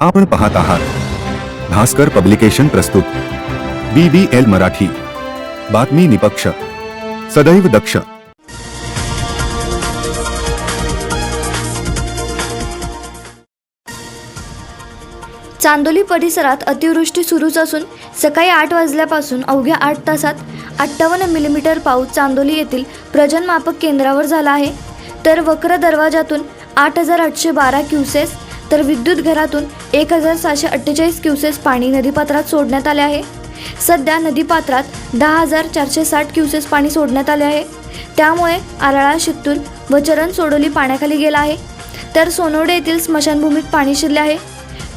आपण पाहत आहात. भास्कर पब्लिकेशन प्रस्तुत. B B L Marathi. बातमी निपक्ष. सदैव दक्ष. चांदोली परिसरात अतिवृष्टी सुरूच असून सकाळी आठ वाजल्यापासून अवघ्या आठ तासात अठ्ठावन्न मिलीमीटर पाऊस चांदोली येथील प्रजनमापक केंद्रावर झाला आहे. तर वक्र दरवाजातून आठ हजार आठशे बारा क्युसेस तर विद्युत घरातून एक हजार सहाशे अठ्ठेचाळीस क्युसेस पाणी नदीपात्रात सोडण्यात आले आहे. सध्या नदीपात्रात दहा हजार चारशे साठ क्युसेस पाणी सोडण्यात आले आहे. त्यामुळे आराळा शित्तूर व चरण सोडोली पाण्याखाली गेला आहे. तर सोनोडे येथील स्मशानभूमीत पाणी शिरले आहे.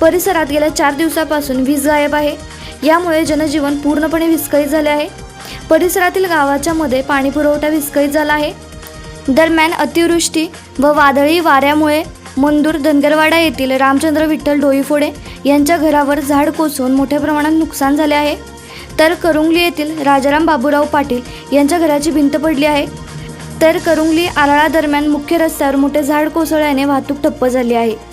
परिसरात गेल्या चार दिवसापासून वीज गायब आहे. यामुळे जनजीवन पूर्णपणे विस्कळीत झाले आहे. परिसरातील गावाच्या मध्ये पाणीपुरवठा विस्कळीत झाला आहे. दरम्यान अतिवृष्टी व वादळी वाऱ्यामुळे मंदूर धनगरवाडा येथील रामचंद्र विठ्ठल डोईफोडे यांच्या घरावर झाड कोसळून मोठ्या प्रमाणात नुकसान झाले आहे. तर करुंगली येथील राजाराम बाबूराव पाटील यांच्या घराची भिंत पडली आहे. तर करुंगली आराळा दरम्यान मुख्य रस्त्यावर मोठे झाड कोसळल्याने वाहतूक ठप्प झाली आहे.